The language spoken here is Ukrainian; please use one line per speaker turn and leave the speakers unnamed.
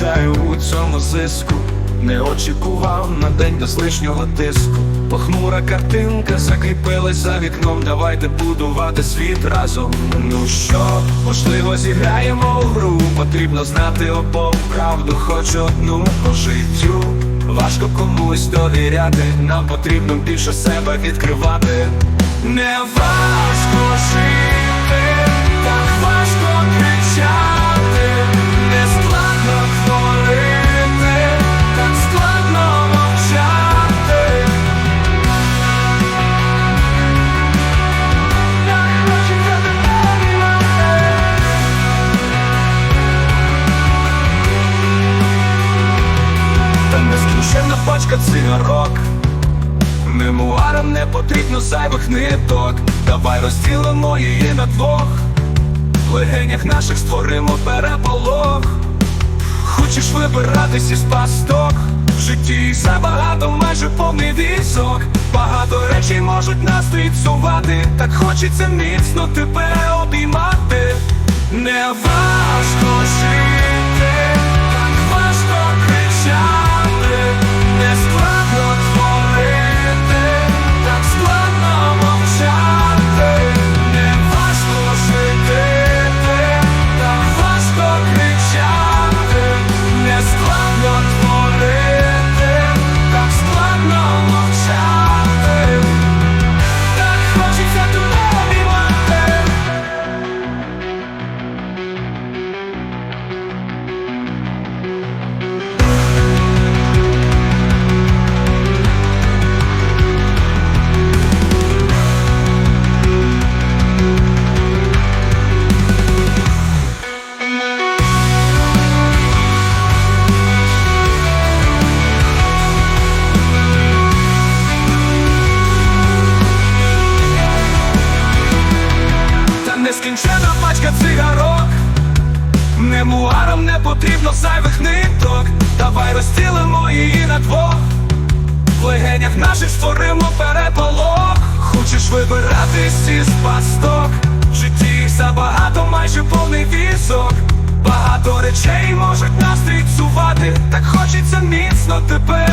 втрачаю у цьому зиску. Не очікував на день без лишнього тиску. Похмура картинка закріпилась за вікном. Давайте будувати світ разом. Ну що, можливо, зіграємо у гру. Потрібно знати обом правду, хоч одну по життю. Важко комусь довіряти, нам потрібно більше себе відкривати. Не важко жити, нескінченна пачка цигарок. Мемуарам не потрібно зайвих ниток. Давай розділимо її на двох. В легенях наших створимо переполох. Хочеш вибиратись із пасток? В житті забагато, майже повний візок Багато речей можуть нас відсувати Так хочеться міцно тебе обіймати. Не важко жити, нескінчена пачка цигарок. Мемуарам не потрібно зайвих ниток. Давай розділимо її на двох. В легенях наших створимо переполох. Хочеш вибиратись із пасток? В житті забагато, майже повний візок. Багато речей можуть нас відсувати Так хочеться міцно тебе